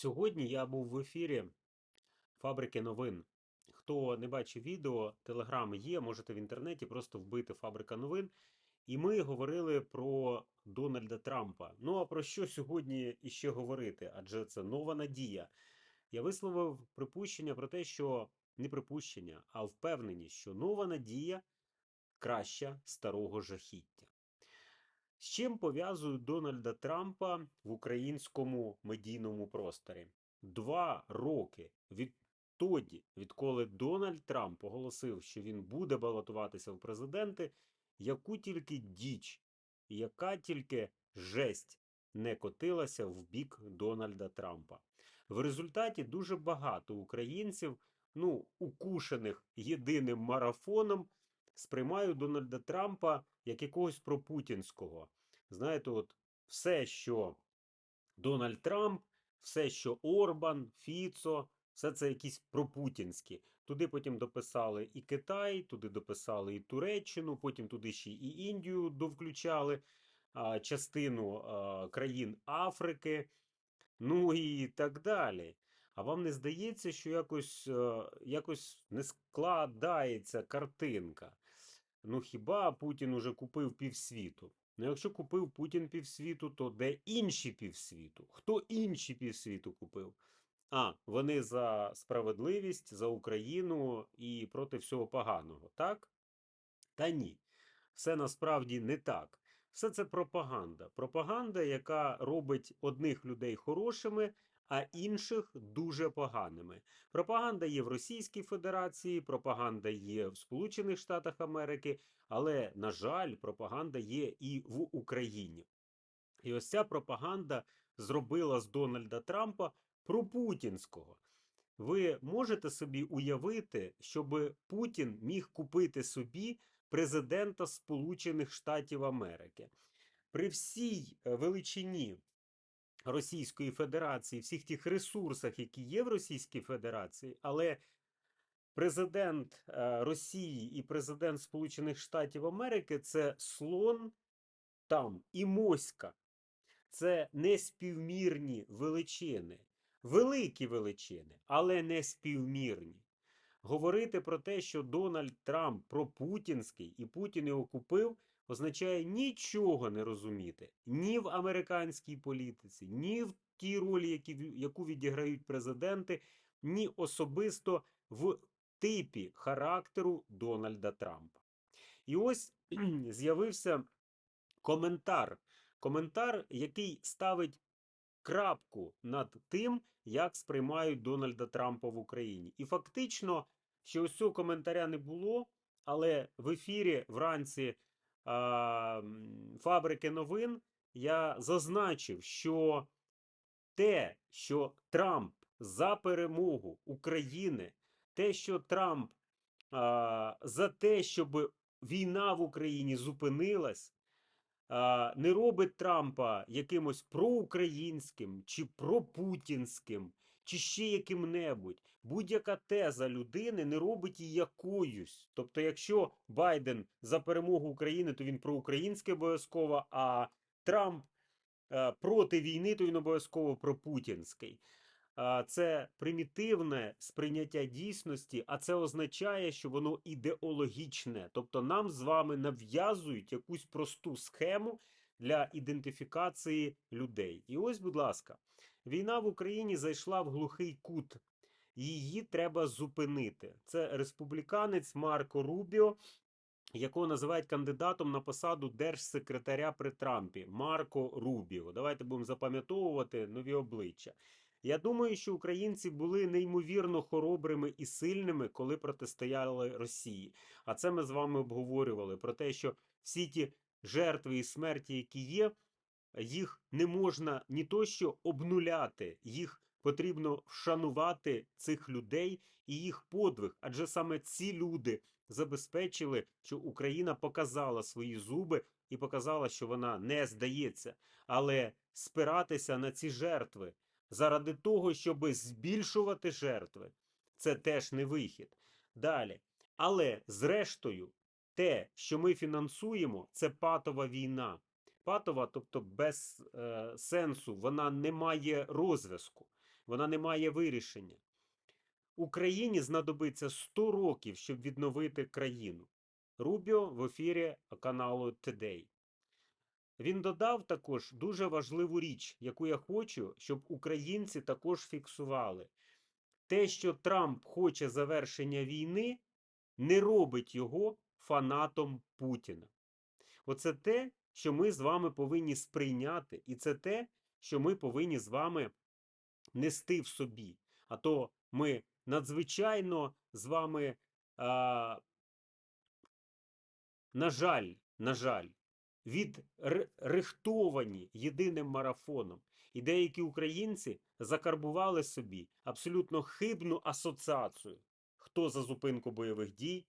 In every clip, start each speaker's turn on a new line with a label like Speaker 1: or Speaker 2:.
Speaker 1: Сьогодні я був в ефірі Фабрики новин. Хто не бачив відео, телеграм є, можете в інтернеті просто вбити Фабрика новин. І ми говорили про Дональда Трампа. Ну а про що сьогодні іще говорити? Адже це нова надія. Я висловив припущення про те, що не припущення, а впевненість, що нова надія краща старого жахіття. З чим пов'язують Дональда Трампа в українському медійному просторі? Два роки відтоді, відколи Дональд Трамп оголосив, що він буде балотуватися в президенти, яку тільки діч, яка тільки жесть не котилася в бік Дональда Трампа. В результаті дуже багато українців, ну, укушених єдиним марафоном, сприймають Дональда Трампа як якогось пропутінського. Знаєте, от все, що Дональд Трамп, все, що Орбан, Фіцо, все це якісь пропутінські. Туди потім дописали і Китай, туди дописали і Туреччину, потім туди ще і Індію довключали, а, частину а, країн Африки, ну і так далі. А вам не здається, що якось, е, якось не складається картинка? Ну хіба Путін уже купив півсвіту? Ну, якщо купив Путін півсвіту, то де інші півсвіту? Хто інші півсвіту купив? А, вони за справедливість, за Україну і проти всього поганого, так? Та ні. Все насправді не так. Все це пропаганда. Пропаганда, яка робить одних людей хорошими, а інших дуже поганими. Пропаганда є в Російській Федерації, пропаганда є в Сполучених Штатах Америки, але, на жаль, пропаганда є і в Україні. І ось ця пропаганда зробила з Дональда Трампа пропутінського. Ви можете собі уявити, щоб Путін міг купити собі президента Сполучених Штатів Америки. При всій е, величині Російської Федерації, всіх тих ресурсах, які є в Російській Федерації, але президент е, Росії і президент Сполучених Штатів Америки це слон там і моська. Це неспівмірні величини, великі величини, але не співмірні. Говорити про те, що Дональд Трамп пропутінський і Путін його купив, означає нічого не розуміти ні в американській політиці, ні в тій ролі, які, яку відіграють президенти, ні особисто в типі характеру Дональда Трампа. І ось з'явився коментар. Коментар, який ставить крапку над тим, як сприймають Дональда Трампа в Україні. І фактично, що ось цього коментаря не було, але в ефірі вранці фабрики новин я зазначив, що те, що Трамп за перемогу України, те, що Трамп за те, щоб війна в Україні зупинилась, не робить Трампа якимось проукраїнським чи пропутінським, чи ще яким-небудь. Будь-яка теза людини не робить її якоюсь. Тобто, якщо Байден за перемогу України, то він проукраїнський обов'язково, а Трамп е, проти війни, то він обов'язково пропутінський. Це примітивне сприйняття дійсності, а це означає, що воно ідеологічне. Тобто нам з вами нав'язують якусь просту схему для ідентифікації людей. І ось, будь ласка, війна в Україні зайшла в глухий кут. Її треба зупинити. Це республіканець Марко Рубіо, якого називають кандидатом на посаду держсекретаря при Трампі. Марко Рубіо. Давайте будемо запам'ятовувати нові обличчя. Я думаю, що українці були неймовірно хоробрими і сильними, коли протистояли Росії. А це ми з вами обговорювали про те, що всі ті жертви і смерті, які є, їх не можна ні то що обнуляти, їх потрібно вшанувати цих людей і їх подвиг. Адже саме ці люди забезпечили, що Україна показала свої зуби і показала, що вона не здається, але спиратися на ці жертви заради того, щоб збільшувати жертви. Це теж не вихід. Далі. Але, зрештою, те, що ми фінансуємо, це патова війна. Патова, тобто без е, сенсу, вона не має розв'язку. вона не має вирішення. Україні знадобиться 100 років, щоб відновити країну. Рубіо в ефірі каналу Today. Він додав також дуже важливу річ, яку я хочу, щоб українці також фіксували. Те, що Трамп хоче завершення війни, не робить його фанатом Путіна. Оце те, що ми з вами повинні сприйняти, і це те, що ми повинні з вами нести в собі. А то ми надзвичайно з вами, а, на жаль, на жаль, відрихтовані єдиним марафоном. І деякі українці закарбували собі абсолютно хибну асоціацію. Хто за зупинку бойових дій?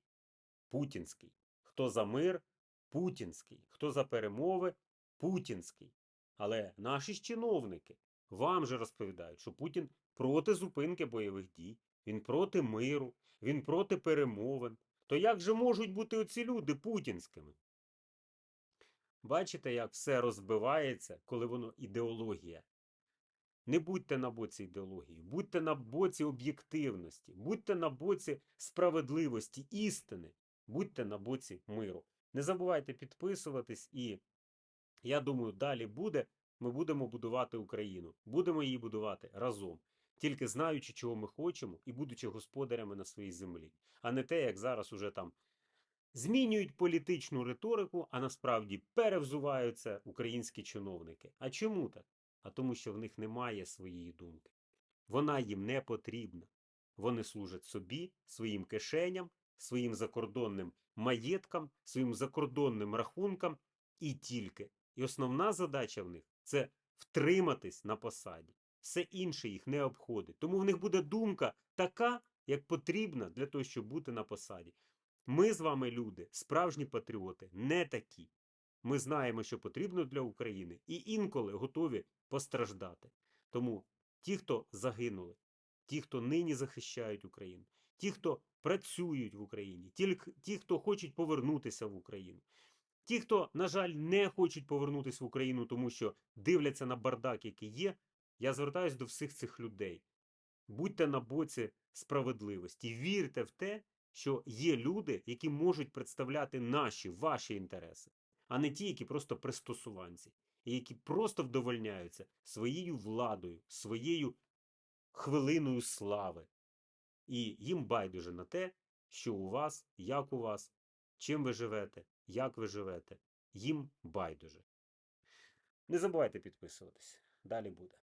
Speaker 1: Путінський. Хто за мир? Путінський. Хто за перемови? Путінський. Але наші ж чиновники вам же розповідають, що Путін проти зупинки бойових дій, він проти миру, він проти перемовин. То як же можуть бути оці люди путінськими? Бачите, як все розбивається, коли воно ідеологія. Не будьте на боці ідеології, будьте на боці об'єктивності, будьте на боці справедливості, істини, будьте на боці миру. Не забувайте підписуватись, і я думаю, далі буде. Ми будемо будувати Україну. Будемо її будувати разом, тільки знаючи, чого ми хочемо, і будучи господарями на своїй землі, а не те, як зараз уже там змінюють політичну риторику, а насправді перевзуваються українські чиновники. А чому так? А тому, що в них немає своєї думки. Вона їм не потрібна. Вони служать собі, своїм кишеням, своїм закордонним маєткам, своїм закордонним рахункам і тільки. І основна задача в них це втриматись на посаді. Все інше їх не обходить. Тому в них буде думка така, як потрібна для того, щоб бути на посаді. Ми з вами, люди, справжні патріоти, не такі. Ми знаємо, що потрібно для України, і інколи готові постраждати. Тому ті, хто загинули, ті, хто нині захищають Україну, ті, хто працюють в Україні, ті, ті, хто хочуть повернутися в Україну, ті, хто, на жаль, не хочуть повернутися в Україну, тому що дивляться на бардак, який є, я звертаюся до всіх цих людей. Будьте на боці справедливості, вірте в те, що є люди, які можуть представляти наші, ваші інтереси, а не ті, які просто пристосуванці, і які просто вдовольняються своєю владою, своєю хвилиною слави. І їм байдуже на те, що у вас, як у вас, чим ви живете, як ви живете. Їм байдуже. Не забувайте підписуватись. Далі буде.